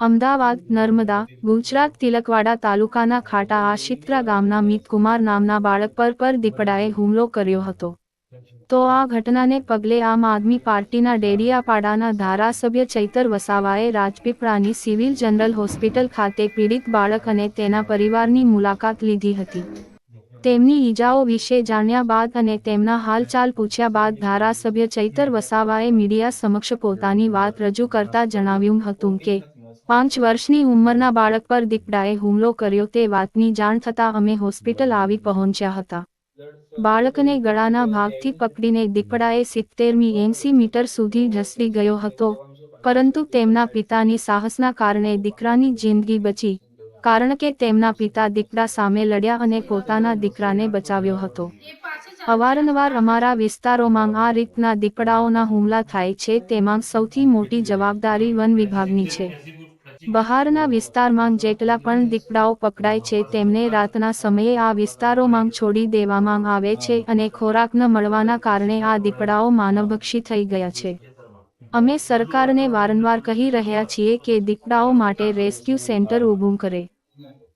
અમદાવાદ, નર્મદા, ગુજરાત, તિલકવાડા તાલુકાના ખાટા આશિત્રા ગામના મિતકુમાર નામના બાળક પર પર દીપડાએ હુમલો કર્યો હતો. તો આ ઘટનાને પગલે આમ આદમી પાર્ટીના ડેડિયાપાડાના ધારાસભ્ય ચૈતર વસાવાએ રાજપીપળાની સિવિલ જનરલ હોસ્પિટલ ખાતે પીડિત બાળક અને તેના પરિવારની મુલાકાત લીધી હતી. તેમની ઈજાઓ વિશે જાણ્યા બાદ અને તેમના હાલચાલ પૂછ્યા બાદ ધારાસભ્ય ચૈતર વસાવાએ મીડિયા સમક્ષ પોતાની વાત રજૂ કરતા જણાવ્યું હતું કે પાંચ વર્ષની ઉંમરના બાળક પર દીપડાએ હુમલો કર્યો તે વાતની જાણ થતાં અમે હોસ્પિટલ આવી પહોંચ્યા હતા. બાળકને ગળાના ભાગથી પકડીને દીપડાએ સિત્તેરમી એંસી મીટર સુધી ઢસડી ગયો હતો, પરંતુ તેમના પિતાની સાહસના કારણે દીકરાની જિંદગી બચી, કારણ કે તેમના પિતા દીકરા સામે લડ્યા અને પોતાના દીકરાને બચાવ્યો હતો. અવારનવાર અમારા વિસ્તારોમાં આ રીતના દીપડાઓના હુમલા થાય છે તેમાં સૌથી મોટી જવાબદારી વન વિભાગની છે. બહારના વિસ્તારમાં જેટલા પણ દીપડાઓ પકડાય છે તેમને રાતના સમયે આ વિસ્તારોમાં છોડી દેવામાં આવે છે અને ખોરાક ન મળવાના કારણે આ દીપડાઓ માનવભક્ષી થઈ ગયા છે. અમે સરકારને વારંવાર કહી રહ્યા છીએ કે દીપડાઓ માટે રેસ્ક્યુ સેન્ટર ઊભું કરે.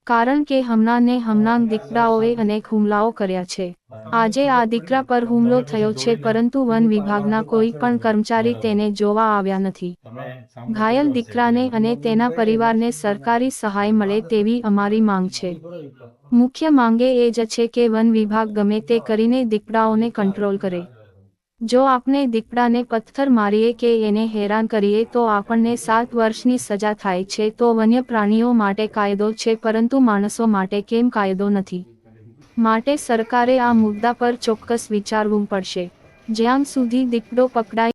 કારણ કે હમણાં ને હમણાં દીકરાઓએ અનેક હુમલાઓ કર્યા છે. આજે આ દીકરા પર હુમલો થયો છે, પરંતુ વન વિભાગના કોઈ પણ કર્મચારી તેને જોવા આવ્યા નથી. ઘાયલ દીકરાને અને તેના પરિવારને સરકારી સહાય મળે તેવી અમારી માંગ છે. મુખ્ય માંગે એ જ છે કે વન વિભાગ ગમે તે કરીને દીકરાઓને કંટ્રોલ કરે. જો આપણે દીપડાને પથ્થર મારીએ કે એને હેરાન કરીએ તો આપણને સાત વર્ષની સજા થાય છે તો વન્ય પ્રાણીઓ માટે કાયદો છે પરંતુ માણસો માટે કેમ કાયદો નથી? માટે સરકારે આ મુદ્દા પર ચોક્કસ વિચારવું પડશે. જ્યાં સુધી દીપડો પકડાય